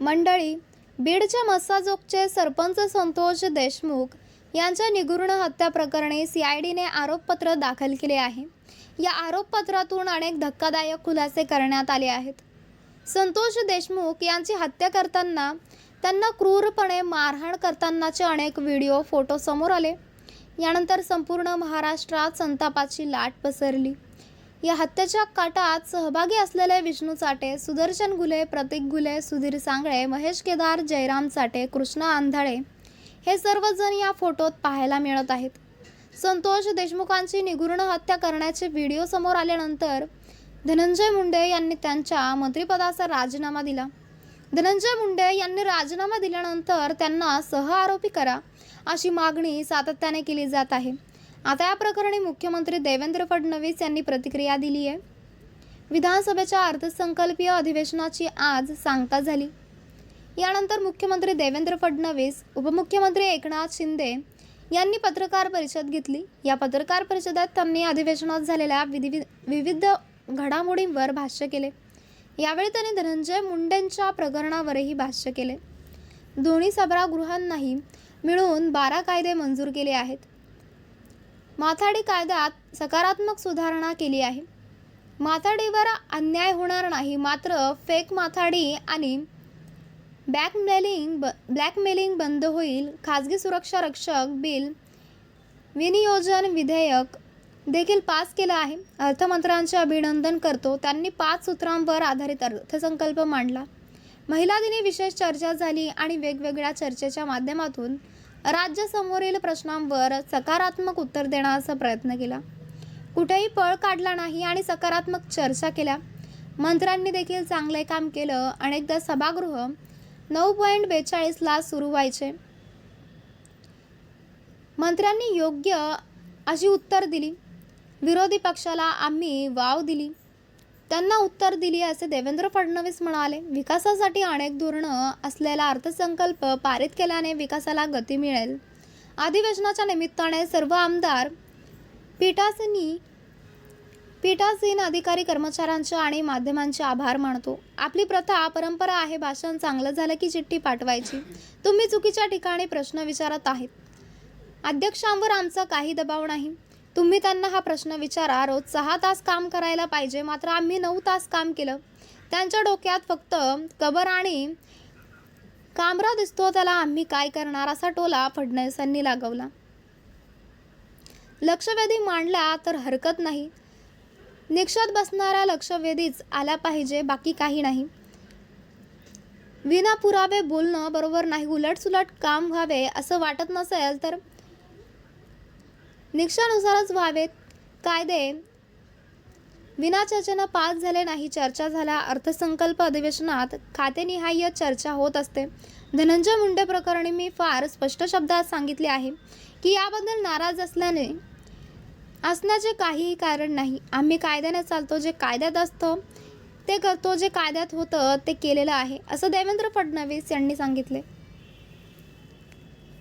मंडळी बीडच्या मस्साजोगचे सरपंच संतोष देशमुख यांच्या निगूर्ण हत्या प्रकरणी सी आय डीने आरोपपत्र दाखल केले आहे. या आरोपपत्रातून अनेक धक्कादायक खुलासे करण्यात आले आहेत. संतोष देशमुख यांची हत्या करताना त्यांना क्रूरपणे मारहाण करतानाचे अनेक व्हिडिओ फोटो समोर आले. यानंतर संपूर्ण महाराष्ट्रात संतापाची लाट पसरली. या हत्येच्या काटात सहभागी असलेले विष्णू चाटे सुदर्शन गुले प्रतीक गुले सुधीर सांगळे महेश केदार जयराम चाटे कृष्णा आंधळे हे सर्वजण या फोटोत पाहायला मिळत आहेत. संतोष देशमुखांची निगुर्ण हत्या करण्याचे व्हिडिओ समोर आल्यानंतर धनंजय मुंडे यांनी त्यांच्या मंत्रिपदाचा राजीनामा दिला. धनंजय मुंडे यांनी राजीनामा दिल्यानंतर त्यांना सह आरोपी करा अशी मागणी सातत्याने केली जात आहे. आता या प्रकरणी मुख्यमंत्री देवेंद्र फडणवीस यांनी प्रतिक्रिया दिली आहे. विधानसभेच्या अर्थसंकल्पीय अधिवेशनाची आज सांगता झाली. यानंतर मुख्यमंत्री देवेंद्र फडणवीस उपमुख्यमंत्री एकनाथ शिंदे यांनी पत्रकार परिषद घेतली. या पत्रकार परिषदेत त्यांनी अधिवेशनात झालेल्या विधि विविध घडामोडींवर भाष्य केले. यावेळी त्यांनी धनंजय मुंडेंच्या प्रकरणावरही भाष्य केले. दोन्ही सभागृहांनाही मिळून बारा कायदे मंजूर केले आहेत. माथाडी कायद्यात सकारात्मक सुधारणा केली आहे. माथाडीवर अन्याय होणार नाही मात्र फेक माथाडी आणि बॅकमेलिंग ब ब्लॅकमेलिंग बंद होईल. खाजगी सुरक्षा रक्षक बिल विनियोजन विधेयक देखील पास केलं आहे. अर्थमंत्र्यांचे अभिनंदन करतो. त्यांनी पाच सूत्रांवर आधारित अर्थसंकल्प मांडला. महिला दिनी विशेष चर्चा झाली आणि वेगवेगळ्या चर्चेच्या माध्यमातून राज्यासमोरील प्रश्नांवर सकारात्मक उत्तर देण्याचा प्रयत्न केला. कुठेही पळ काढला नाही आणि सकारात्मक चर्चा केल्या. मंत्र्यांनी देखील चांगले काम केलं. अनेकदा सभागृह नऊ पॉईंट बेचाळीसला सुरू व्हायचे. मंत्र्यांनी योग्य अशी उत्तर दिली. विरोधी पक्षाला आम्ही वाव दिली. त्यांना उत्तर दिली असे देवेंद्र फडणवीस म्हणाले विकासासाठी अनेक धोरणं असलेला अर्थसंकल्प पारित केल्याने विकासाला गती मिळेल. अधिवेशनाच्या निमित्ताने सर्व आमदार पीठासनी पीठासीन अधिकारी कर्मचाऱ्यांचे आणि माध्यमांचे आभार मानतो. आपली प्रथा परंपरा आहे भाषण चांगलं झालं की चिठ्ठी पाठवायची. तुम्ही चुकीच्या ठिकाणी प्रश्न विचारत आहेत. अध्यक्षांवर आमचा काही दबाव नाही. तुम्ही त्यांना हा प्रश्न विचारा. रोज सहा तास काम करायला पाहिजे. मात्र आम्ही नऊ तास काम केलं. त्यांच्या डोक्यात फक्त कबर आणि कामरा दिसतो. त्याला आम्ही काय करणार? असा टोला फडणवीसांनी लागवला. लक्षवेधी मांडला तर हरकत नाही. निक्षात बसणाऱ्या लक्षवेधीच आल्या पाहिजे. बाकी काही नाही. विना पुरावे बोलणं बरोबर नाही. उलटसुलट काम व्हावे असं वाटत नसेल तर निक्षानुसारच व्हावेत. कायदे? विना चर्चेनं पास झाले नाही चर्चा झाल्या अर्थसंकल्प अधिवेशनात खातेनिहाय चर्चा होत असते. धनंजय मुंडे प्रकरणी मी फार स्पष्ट शब्दात सांगितले आहे की याबद्दल नाराज असल्याने असण्याचे काहीही कारण नाही. आम्ही कायद्याने चालतो जे कायद्यात असतं ते करतो जे कायद्यात होतं ते केलेलं आहे असं देवेंद्र फडणवीस यांनी सांगितले.